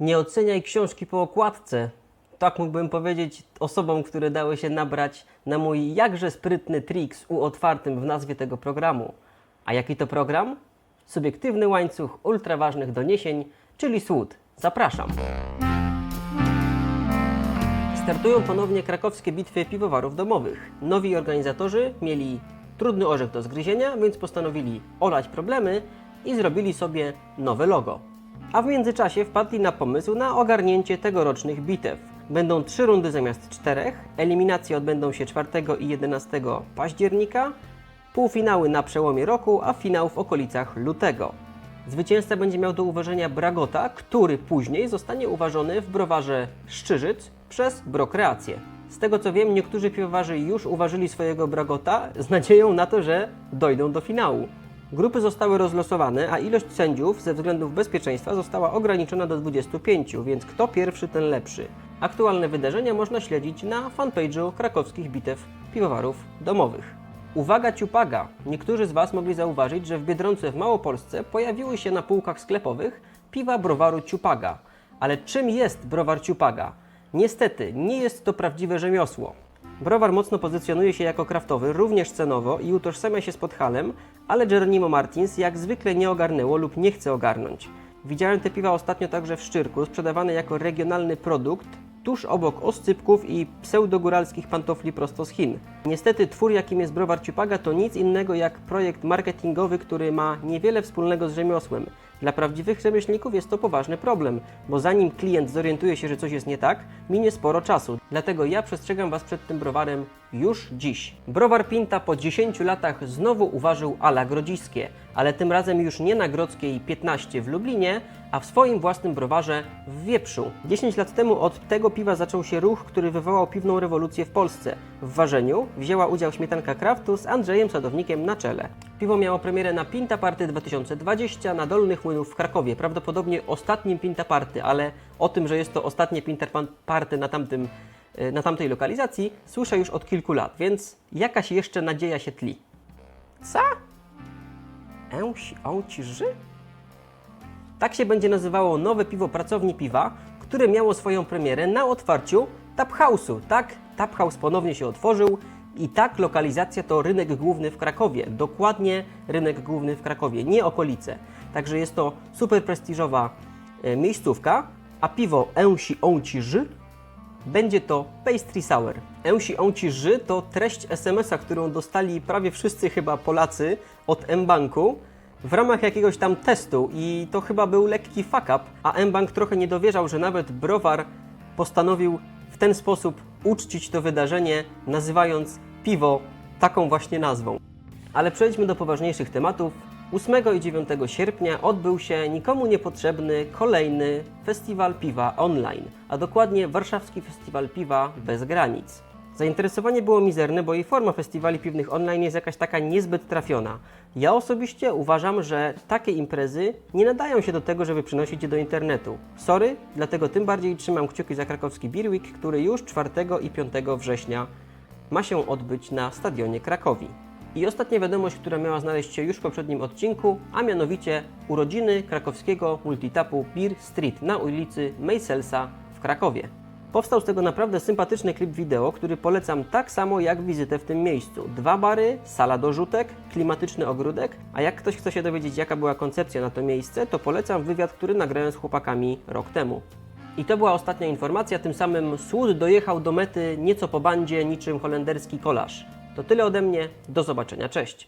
Nie oceniaj książki po okładce. Tak mógłbym powiedzieć osobom, które dały się nabrać na mój jakże sprytny trik z U otwartym w nazwie tego programu. A jaki to program? Subiektywny łańcuch ultraważnych doniesień, czyli SWOOD. Zapraszam. Startują ponownie krakowskie bitwy piwowarów domowych. Nowi organizatorzy mieli trudny orzech do zgryzienia, więc postanowili olać problemy i zrobili sobie nowe logo. A w międzyczasie wpadli na pomysł na ogarnięcie tegorocznych bitew. Będą trzy rundy zamiast czterech, eliminacje odbędą się 4 i 11 października, półfinały na przełomie roku, a finał w okolicach lutego. Zwycięzca będzie miał do uważenia Bragota, który później zostanie uważony w browarze Szczyżyc przez Brokreację. Z tego co wiem, niektórzy piwowarzy już uważyli swojego Bragota z nadzieją na to, że dojdą do finału. Grupy zostały rozlosowane, a ilość sędziów ze względów bezpieczeństwa została ograniczona do 25, więc kto pierwszy, ten lepszy. Aktualne wydarzenia można śledzić na fanpage'u krakowskich bitew piwowarów domowych. Uwaga ciupaga! Niektórzy z Was mogli zauważyć, że w Biedronce w Małopolsce pojawiły się na półkach sklepowych piwa browaru ciupaga. Ale czym jest browar ciupaga? Niestety, nie jest to prawdziwe rzemiosło. Browar mocno pozycjonuje się jako kraftowy, również cenowo i utożsamia się z Podhalem, ale Geronimo Martins jak zwykle nie ogarnęło lub nie chce ogarnąć. Widziałem te piwa ostatnio także w Szczyrku, sprzedawane jako regionalny produkt, tuż obok oscypków i pseudogóralskich pantofli prosto z Chin. Niestety twór, jakim jest browar Ciupaga, to nic innego jak projekt marketingowy, który ma niewiele wspólnego z rzemiosłem. Dla prawdziwych rzemieślników jest to poważny problem, bo zanim klient zorientuje się, że coś jest nie tak, minie sporo czasu. Dlatego ja przestrzegam Was przed tym browarem już dziś. Browar Pinta po 10 latach znowu uważył ala grodziskie, ale tym razem już nie na Grodzkiej 15 w Lublinie, a w swoim własnym browarze w Wieprzu. 10 lat temu od tego piwa zaczął się ruch, który wywołał piwną rewolucję w Polsce. W ważeniu wzięła udział śmietanka Kraftu z Andrzejem Sadownikiem na czele. Piwo miało premierę na Pinta Party 2020 na Dolnych Młynów w Krakowie. Prawdopodobnie ostatnim Pinta Party, ale o tym, że jest to ostatnie Pinta Party na, tamtym, na tamtej lokalizacji, słyszę już od kilku lat, więc jakaś jeszcze nadzieja się tli. Co? Ełś, ąciży? Tak się będzie nazywało nowe piwo pracowni piwa, które miało swoją premierę na otwarciu Tap House'u. Tak, Tap House ponownie się otworzył i tak lokalizacja to rynek główny w Krakowie. Dokładnie rynek główny w Krakowie, nie okolice. Także jest to super prestiżowa e, miejscówka, a piwo Ensi Ąciży będzie to Pastry Sour. Ensi Ąciży to treść SMS-a, którą dostali prawie wszyscy chyba Polacy od M-Banku w ramach jakiegoś tam testu i to chyba był lekki fuck up, a M-Bank trochę nie dowierzał, że nawet browar postanowił w ten sposób uczcić to wydarzenie, nazywając piwo taką właśnie nazwą. Ale przejdźmy do poważniejszych tematów. 8 i 9 sierpnia odbył się nikomu niepotrzebny kolejny festiwal piwa online, a dokładnie Warszawski Festiwal Piwa bez granic. Zainteresowanie było mizerne, bo jej forma festiwali piwnych online jest jakaś taka niezbyt trafiona. Ja osobiście uważam, że takie imprezy nie nadają się do tego, żeby przynosić je do internetu. Sorry, dlatego tym bardziej trzymam kciuki za krakowski Beer Week, który już 4 i 5 września ma się odbyć na stadionie Krakowi. I ostatnia wiadomość, która miała znaleźć się już w poprzednim odcinku, a mianowicie urodziny krakowskiego multitapu Beer Street na ulicy Meiselsa w Krakowie. Powstał z tego naprawdę sympatyczny klip wideo, który polecam tak samo jak wizytę w tym miejscu. Dwa bary, sala do rzutek, klimatyczny ogródek, a jak ktoś chce się dowiedzieć jaka była koncepcja na to miejsce, to polecam wywiad, który nagrałem z chłopakami rok temu. I to była ostatnia informacja, tym samym Słud dojechał do mety nieco po bandzie niczym holenderski kolarz. To tyle ode mnie, do zobaczenia, cześć!